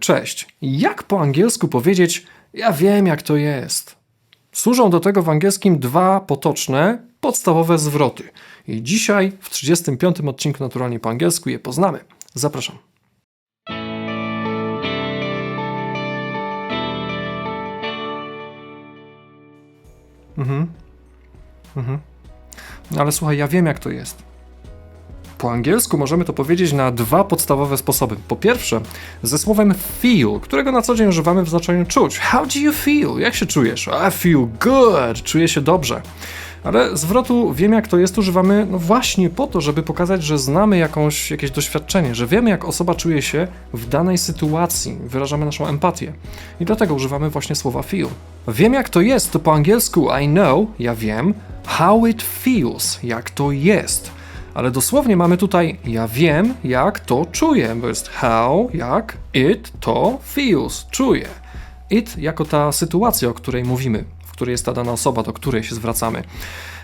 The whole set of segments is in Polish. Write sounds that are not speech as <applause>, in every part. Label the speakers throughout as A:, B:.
A: Cześć. Jak po angielsku powiedzieć ja wiem jak to jest? Służą do tego w angielskim dwa potoczne, podstawowe zwroty. I dzisiaj w 35 odcinku Naturalnie po angielsku je poznamy. Zapraszam. Mhm. Mhm. Ale słuchaj, ja wiem jak to jest. Po angielsku możemy to powiedzieć na dwa podstawowe sposoby. Po pierwsze, ze słowem feel, którego na co dzień używamy w znaczeniu czuć. How do you feel? Jak się czujesz? I feel good. Czuję się dobrze. Ale zwrotu wiem jak to jest używamy no właśnie po to, żeby pokazać, że znamy jakąś, jakieś doświadczenie, że wiemy jak osoba czuje się w danej sytuacji, wyrażamy naszą empatię. I dlatego używamy właśnie słowa feel. Wiem jak to jest to po angielsku I know, ja wiem, how it feels, jak to jest. Ale dosłownie mamy tutaj ja wiem jak to czuję, bo jest how, jak, it to feels, czuję. It jako ta sytuacja, o której mówimy, w której jest ta dana osoba, do której się zwracamy.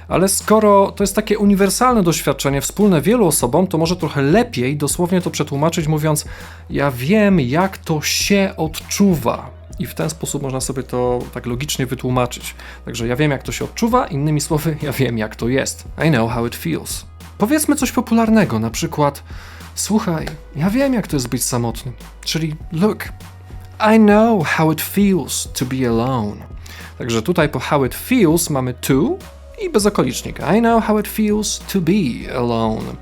A: Ale skoro to jest takie uniwersalne doświadczenie, wspólne wielu osobom, to może trochę lepiej dosłownie to przetłumaczyć, mówiąc: Ja wiem, jak to się odczuwa. I w ten sposób można sobie to tak logicznie wytłumaczyć. Także ja wiem, jak to się odczuwa, innymi słowy, ja wiem, jak to jest. I know how it feels. Powiedzmy coś popularnego, na przykład: Słuchaj, ja wiem, jak to jest być samotnym. Czyli, look, I know how it feels to be alone. Także tutaj po how it feels mamy to i bezokolicznik. I know how it feels to be alone.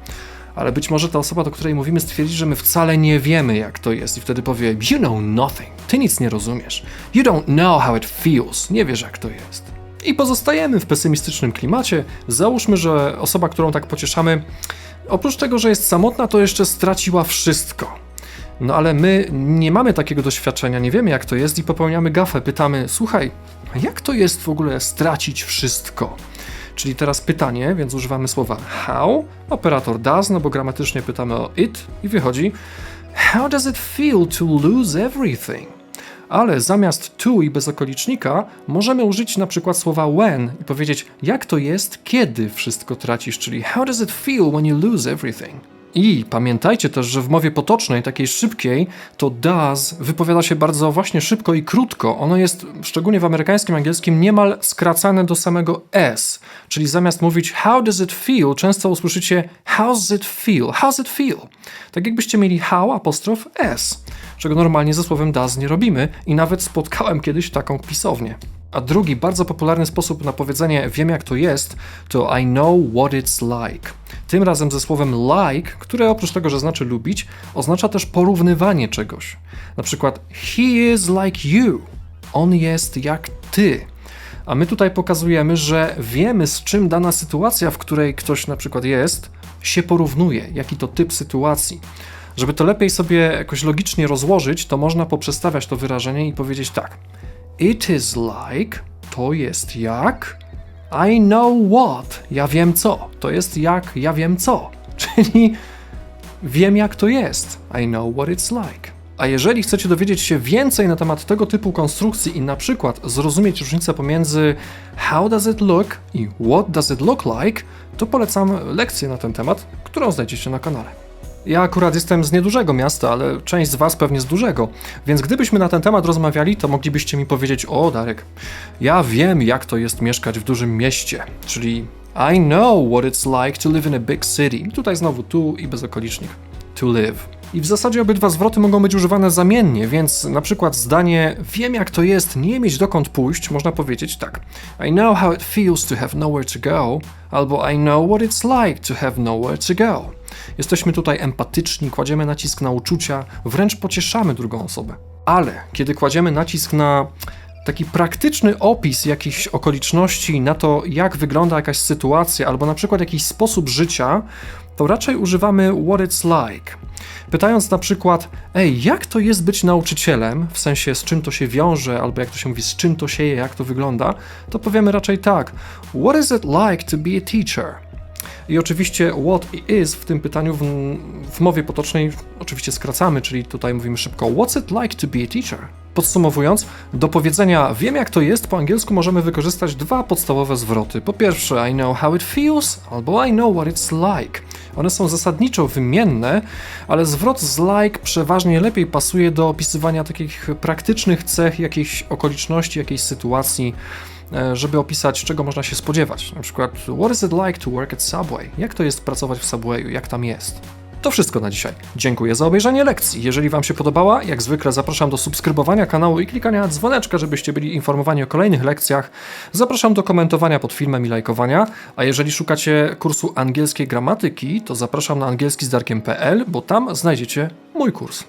A: Ale być może ta osoba, do której mówimy, stwierdzi, że my wcale nie wiemy, jak to jest, i wtedy powie: You know nothing. Ty nic nie rozumiesz. You don't know how it feels. Nie wiesz, jak to jest. I pozostajemy w pesymistycznym klimacie. Załóżmy, że osoba, którą tak pocieszamy, oprócz tego, że jest samotna, to jeszcze straciła wszystko. No ale my nie mamy takiego doświadczenia, nie wiemy jak to jest i popełniamy gafę. Pytamy, słuchaj, jak to jest w ogóle stracić wszystko? Czyli teraz pytanie, więc używamy słowa how, operator does, no bo gramatycznie pytamy o it i wychodzi How does it feel to lose everything? Ale zamiast to i bez okolicznika możemy użyć na przykład słowa when i powiedzieć jak to jest, kiedy wszystko tracisz, czyli how does it feel when you lose everything? I pamiętajcie też, że w mowie potocznej, takiej szybkiej, to does wypowiada się bardzo właśnie szybko i krótko. Ono jest, szczególnie w amerykańskim angielskim, niemal skracane do samego s. Czyli zamiast mówić how does it feel, często usłyszycie how's it feel, how's it feel. Tak jakbyście mieli how apostrof s, czego normalnie ze słowem does nie robimy i nawet spotkałem kiedyś taką pisownię. A drugi bardzo popularny sposób na powiedzenie wiem jak to jest, to I know what it's like. Tym razem ze słowem like, które oprócz tego, że znaczy lubić, oznacza też porównywanie czegoś. Na przykład he is like you. On jest jak ty. A my tutaj pokazujemy, że wiemy z czym dana sytuacja, w której ktoś na przykład jest, się porównuje, jaki to typ sytuacji. Żeby to lepiej sobie jakoś logicznie rozłożyć, to można poprzestawiać to wyrażenie i powiedzieć tak. It is like, to jest jak, I know what, ja wiem co, to jest jak, ja wiem co, <laughs> czyli wiem jak to jest, I know what it's like. A jeżeli chcecie dowiedzieć się więcej na temat tego typu konstrukcji i na przykład zrozumieć różnicę pomiędzy how does it look i what does it look like, to polecam lekcję na ten temat, którą znajdziecie na kanale. Ja akurat jestem z niedużego miasta, ale część z Was pewnie z dużego, więc gdybyśmy na ten temat rozmawiali, to moglibyście mi powiedzieć: O, Darek, ja wiem, jak to jest mieszkać w dużym mieście, czyli I know what it's like to live in a big city. Tutaj znowu tu i bezokolicznik. To live. I w zasadzie obydwa zwroty mogą być używane zamiennie, więc na przykład zdanie wiem jak to jest nie mieć dokąd pójść można powiedzieć tak I know how it feels to have nowhere to go albo I know what it's like to have nowhere to go. Jesteśmy tutaj empatyczni, kładziemy nacisk na uczucia, wręcz pocieszamy drugą osobę. Ale kiedy kładziemy nacisk na taki praktyczny opis jakichś okoliczności, na to, jak wygląda jakaś sytuacja, albo na przykład jakiś sposób życia, to raczej używamy what it's like. Pytając na przykład, ej, jak to jest być nauczycielem, w sensie z czym to się wiąże, albo jak to się mówi, z czym to się je, jak to wygląda, to powiemy raczej tak: What is it like to be a teacher? I oczywiście what is w tym pytaniu w, w, mowie potocznej oczywiście skracamy, czyli tutaj mówimy szybko What's it like to be a teacher? Podsumowując, do powiedzenia wiem jak to jest po angielsku możemy wykorzystać dwa podstawowe zwroty. Po pierwsze I know how it feels albo I know what it's like. One są zasadniczo wymienne, ale zwrot z like przeważnie lepiej pasuje do opisywania takich praktycznych cech, jakichś okoliczności, jakiejś sytuacji, e, żeby opisać, czego można się spodziewać. Na przykład, what is it like to work at Subway? Jak to jest pracować w Subwayu? Jak tam jest? To wszystko na dzisiaj. Dziękuję za obejrzenie lekcji. Jeżeli Wam się podobała, jak zwykle zapraszam do subskrybowania kanału i klikania dzwoneczka, żebyście byli informowani o kolejnych lekcjach. Zapraszam do komentowania pod filmem i lajkowania. A jeżeli szukacie kursu angielskiej gramatyki, to zapraszam na angielskizdarkiem.pl, bo tam znajdziecie mój kurs.